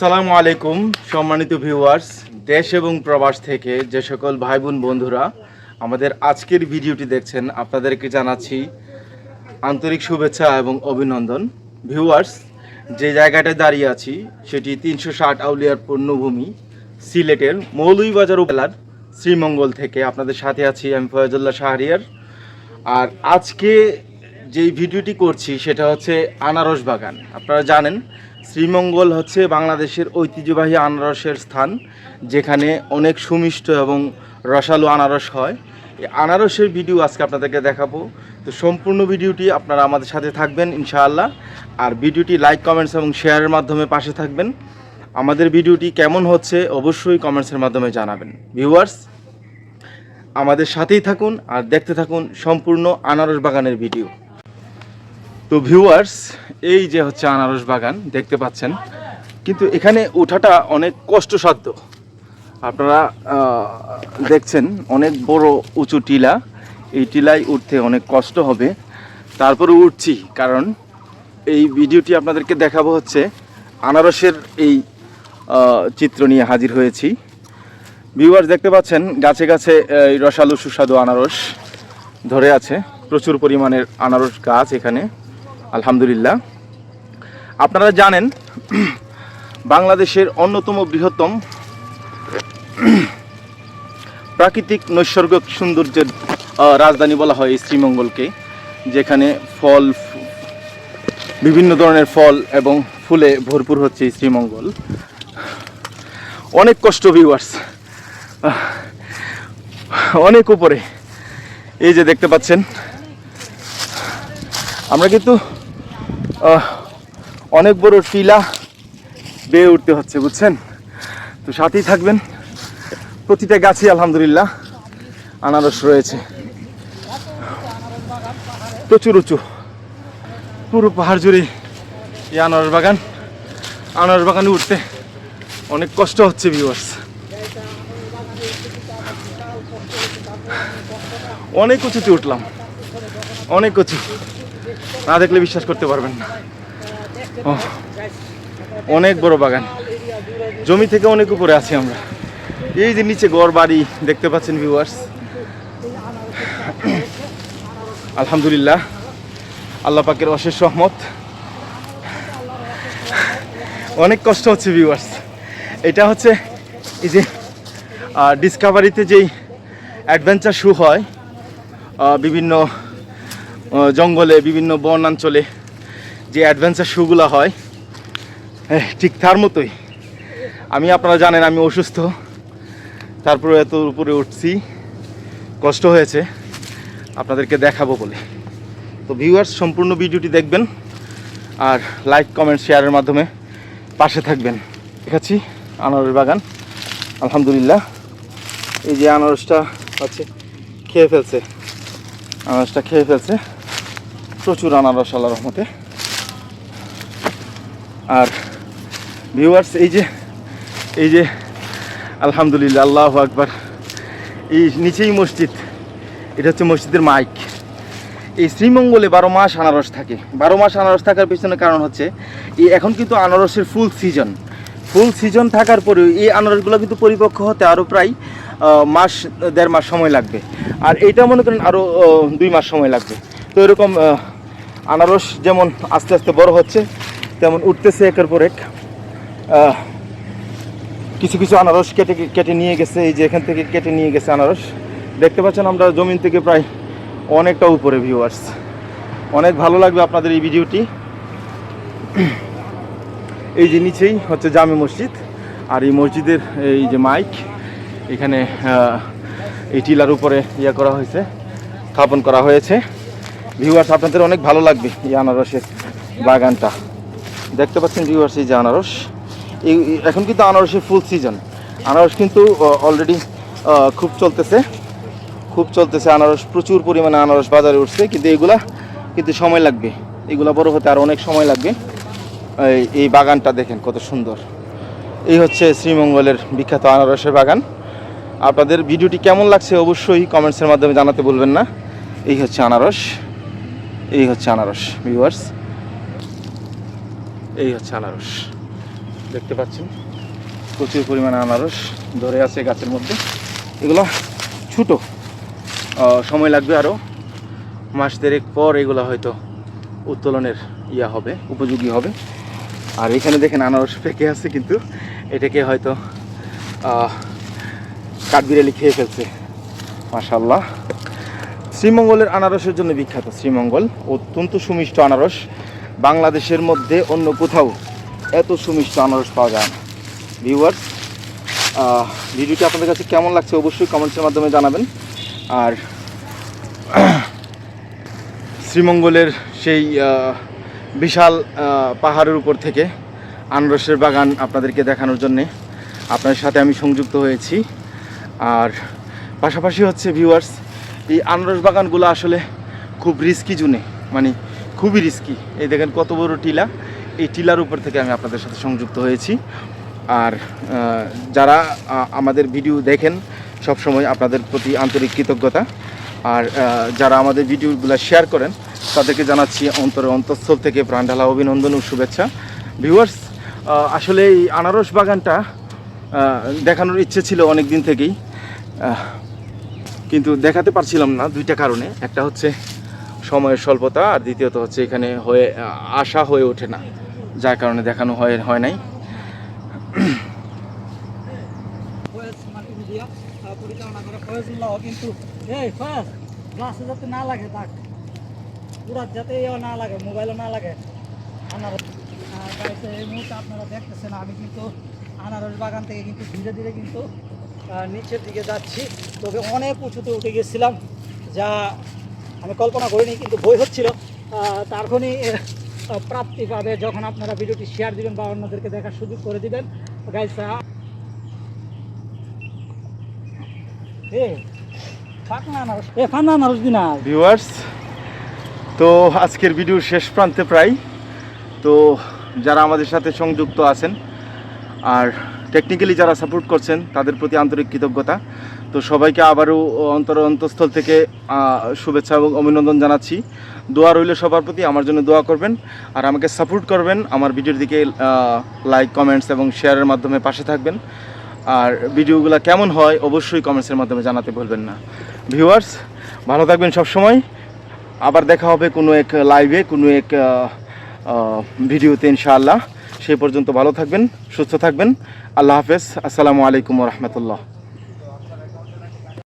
আসসালামু আলাইকুম, সম্মানিত ভিউয়ার্স দেশ এবং প্রবাস থেকে যে সকল ভাই বোন বন্ধুরা, আমাদের আজকের ভিডিওটি দেখছেন, আপনাদেরকে জানাচ্ছি আন্তরিক শুভেচ্ছা এবং অভিনন্দন। ভিউয়ার্স যে জায়গাটায় দাঁড়িয়ে আছি, সেটি তিনশো ষাট আউলিয়ার পণ্যভূমি, সিলেটের মৌলভীবাজার উপজেলার শ্রীমঙ্গল থেকে। আপনাদের সাথে আছি আমি ফয়জুল্লাহ শাহরিয়ার। আর আজকে যেই ভিডিওটি করছি, সেটা হচ্ছে আনারস বাগান। আপনারা জানেন শ্রীমঙ্গল হচ্ছে বাংলাদেশের ঐতিহ্যবাহী আনারসের স্থান, যেখানে অনেক সুমিষ্ট এবং রসালো আনারস হয়। এই আনারসের ভিডিও আজকে আপনাদেরকে দেখাবো। তো সম্পূর্ণ ভিডিওটি আপনারা আমাদের সাথে থাকবেন, ইনশাআল্লাহ। আর ভিডিওটি লাইক কমেন্টস এবং শেয়ারের মাধ্যমে পাশে থাকবেন। আমাদের ভিডিওটি কেমন হচ্ছে অবশ্যই কমেন্টসের মাধ্যমে জানাবেন। ভিউয়ার্স আমাদের সাথেই থাকুন আর দেখতে থাকুন সম্পূর্ণ আনারস বাগানের ভিডিও তো ভিউয়ার্স এই যে হচ্ছে আনারস বাগান, দেখতে পাচ্ছেন। কিন্তু এখানে ওঠাটা অনেক কষ্টসাধ্য। আপনারা দেখছেন, অনেক বড় উঁচু টিলা। এই টিলায় উঠতে অনেক কষ্ট হবে। তারপরে উঠছি, কারণ এই ভিডিওটি আপনাদেরকে দেখাবো হচ্ছে আনারসের এই চিত্র নিয়ে হাজির হয়েছি। ভিউয়ার্স দেখতে পাচ্ছেন, গাছে গাছে রসালো সুস্বাদু আনারস ধরে আছে। প্রচুর পরিমাণের আনারস গাছ এখানে। আলহামদুলিল্লাহ। আপনারা জানেন, বাংলাদেশের অন্যতম বৃহত্তম প্রাকৃতিক নৈসর্গিক সৌন্দর্যের রাজধানী বলা হয় এই শ্রীমঙ্গলকে, যেখানে ফল, বিভিন্ন ধরনের ফল এবং ফুলে ভরপুর হচ্ছে শ্রীমঙ্গল। অনেক কষ্ট ভিউয়ার্স অনেক উপরে। এই যে দেখতে পাচ্ছেন, আমরা কিন্তু অনেক বড় টিলা বেয়ে উঠতে হচ্ছে, বুঝছেন? তো সাথেই থাকবেন। প্রতিটা গাছই আলহামদুলিল্লাহ আনারস রয়েছে। প্রচুর উঁচু। পুরো পাহাড় জুড়ে এই আনারস বাগান। আনারস বাগানে উঠতে অনেক কষ্ট হচ্ছে ভিউয়ার্স অনেক উঁচুতে উঠলাম। অনেক উঁচু। না দেখলে বিশ্বাস করতে পারবেন না। অনেক বড় বাগান। জমি থেকে অনেক উপরে আছি আমরা। এই যে নিচে গড় বাড়ি দেখতে পাচ্ছেন ভিউয়ার্স আলহামদুলিল্লাহ। আল্লাহ পাকের অশেষ রহমত। অনেক কষ্ট হচ্ছে ভিউয়ার্স এটা হচ্ছে এই যে ডিসকাভারিতে যেই অ্যাডভেঞ্চার শু হয় বিভিন্ন জঙ্গলে, বিভিন্ন বনাঞ্চলে যে অ্যাডভেঞ্চার শুগুলো হয় ঠিক তার মতোই। আমি, আপনারা জানেন, আমি অসুস্থ। তারপরে এত উপরে উঠছি। কষ্ট হয়েছে। আপনাদেরকে দেখাবো বলে। তো ভিউয়ার্স সম্পূর্ণ ভিডিওটি দেখবেন আর লাইক কমেন্ট শেয়ারের মাধ্যমে পাশে থাকবেন। দেখাচ্ছি আনারস বাগান। আলহামদুলিল্লাহ। এই যে আনারসটা আছে, খেয়ে ফেলছে। আনারসটা খেয়ে ফেলছে। প্রচুর আনারস আল্লাহ রহমতে। আর ভিউয়ার্স এই যে এই যে, আলহামদুলিল্লাহ, আল্লাহ আকবার। এই নিচেই মসজিদ, এটা হচ্ছে মসজিদের মাইক। এই শ্রীমঙ্গলে বারো মাস আনারস থাকে। বারো মাস আনারস থাকার পিছনে কারণ হচ্ছে, এই এখন কিন্তু আনারসের ফুল সিজন ফুল সিজন থাকার পরেও এই আনারসগুলো কিন্তু পরিপক্ক হতে আরও প্রায় মাস, দেড় মাস সময় লাগবে। আর এইটা মনে করেন আরও দুই মাস সময় লাগবে। এরকম আনারস যেমন আস্তে আস্তে বড় হচ্ছে, তেমন উঠতেছে একের পর এক। কিছু কিছু আনারস কেটে কেটে নিয়ে গেছে, এই যে এখান থেকে কেটে নিয়ে গেছে আনারস। দেখতে পাচ্ছেন আমরা জমিন থেকে প্রায় অনেকটা উপরে ভিউয়ার্স অনেক ভালো লাগবে আপনাদের এই ভিডিওটি। এই যে নিচেই হচ্ছে জামে মসজিদ, আর এই মসজিদের এই যে মাইক, এখানে এই টিলার উপরে ইয়ে করা হয়েছে, স্থাপন করা হয়েছে। ভিউয়ার্স আপনাদের অনেক ভালো লাগবে এই আনারসের বাগানটা। দেখতে পাচ্ছেন ভিউয়ার্স এই যে আনারস। এই এখন কিন্তু আনারসের ফুল সিজন আনারস কিন্তু অলরেডি খুব চলতেছে। খুব চলতেছে আনারস। প্রচুর পরিমাণে আনারস বাজারে উঠছে, কিন্তু এগুলা কিন্তু সময় লাগবে। এগুলা বড় হতে আর অনেক সময় লাগবে। এই বাগানটা দেখেন কত সুন্দর। এই হচ্ছে শ্রীমঙ্গলের বিখ্যাত আনারসের বাগান। আপনাদের ভিডিওটি কেমন লাগছে অবশ্যই কমেন্টসের মাধ্যমে জানাতে বলবেন না। এই হচ্ছে আনারস। এই হচ্ছে আনারস ভিউয়ার্স এই হচ্ছে আনারস। দেখতে পাচ্ছেন? প্রচুর পরিমাণে আনারস ধরে আছে গাছের মধ্যে। এগুলো ছোটো। সময় লাগবে আরও মাস দেড়েক পর এগুলো হয়তো উত্তোলনের ইয়া হবে, উপযোগী হবে। আর এখানে দেখেন আনারস পেকে আছে কিন্তু এটাকে হয়তো কাঠবিড়ালি খেয়ে ফেলছে। মাশাল্লাহ শ্রীমঙ্গলের আনারসের জন্য বিখ্যাত শ্রীমঙ্গল, অত্যন্ত সুমিষ্ট আনারস। বাংলাদেশের মধ্যে অন্য কোথাও এত সুমিষ্ট আনারস পাওয়া যায় না। ভিউয়ার্স ভিডিওটি আপনাদের কাছে কেমন লাগছে অবশ্যই কমেন্টসের মাধ্যমে জানাবেন। আর শ্রীমঙ্গলের সেই বিশাল পাহাড়ের উপর থেকে আনারসের বাগান আপনাদেরকে দেখানোর জন্যে আপনার সাথে আমি সংযুক্ত হয়েছি। আর পাশাপাশি হচ্ছে ভিউয়ার্স এই আনারস বাগানগুলো আসলে খুব রিস্কি জুনে মানে খুবই রিস্কি এই দেখেন কত বড় টিলা, এই টিলার উপর থেকে আমি আপনাদের সাথে সংযুক্ত হয়েছি। আর যারা আমাদের ভিডিও দেখেন সব সময় আপনাদের প্রতি আন্তরিক কৃতজ্ঞতা। আর যারা আমাদের ভিডিওগুলো শেয়ার করেন, তাদেরকে জানাচ্ছি অন্তরে অন্তঃস্থল থেকে প্রাণঢালা অভিনন্দন ও শুভেচ্ছা। ভিউয়ার্স আসলে এই আনারস বাগানটা দেখানোর ইচ্ছে ছিল অনেক দিন থেকেই কিন্তু দেখাতে পারছিলাম না দুইটা কারণে। একটা হচ্ছে সময়ের স্বল্পতা আর দ্বিতীয়ত হচ্ছে এখানে হয়ে আসা হয়ে ওঠে না, যার কারণে দেখানো হয় হয় নাই। না লাগে যাতে না লাগে মোবাইলও না লাগে এই মুহূর্তে আপনারা আমি কিন্তু আনারস বাগান থেকে কিন্তু ধীরে ধীরে কিন্তু নিচের দিকে যাচ্ছি। তবে অনেক উঁচুতে উঠে গেছিলাম যা আমি কল্পনা করিনি কিন্তু বই হচ্ছিল। তখনই আহ, প্রাপ্তি পাবে যখন আপনারা ভিডিওটি শেয়ার দিবেন বা অন্যদেরকে দেখার সুযোগ করে দিবেন। গাইস ভিউয়ার্স তো আজকের ভিডিওর শেষ প্রান্তে প্রায়। তো যারা আমাদের সাথে সংযুক্ত আছেন আর টেকনিক্যালি যারা সাপোর্ট করছেন, তাদের প্রতি আন্তরিক কৃতজ্ঞতা। তো সবাইকে আবারও অন্তর অন্তঃস্থল থেকে শুভেচ্ছা এবং অভিনন্দন জানাচ্ছি। দোয়া রইল সবার প্রতি, আমার জন্য দোয়া করবেন। আর আমাকে সাপোর্ট করবেন, আমার ভিডিওর দিকে লাইক কমেন্টস এবং শেয়ারের মাধ্যমে পাশে থাকবেন। আর ভিডিওগুলো কেমন হয়, অবশ্যই কমেন্টসের মাধ্যমে জানাতে ভুলবেন না। ভিউয়ার্স ভালো থাকবেন সব সময় আবার দেখা হবে কোনো এক লাইভে কোনো এক ভিডিওতে ইনশাআল্লাহ। সেই পর্যন্ত ভালো থাকবেন সুস্থ থাকবেন। আল্লাহ হাফেজ। আসসালামু আলাইকুম রহমতুল্লাহ।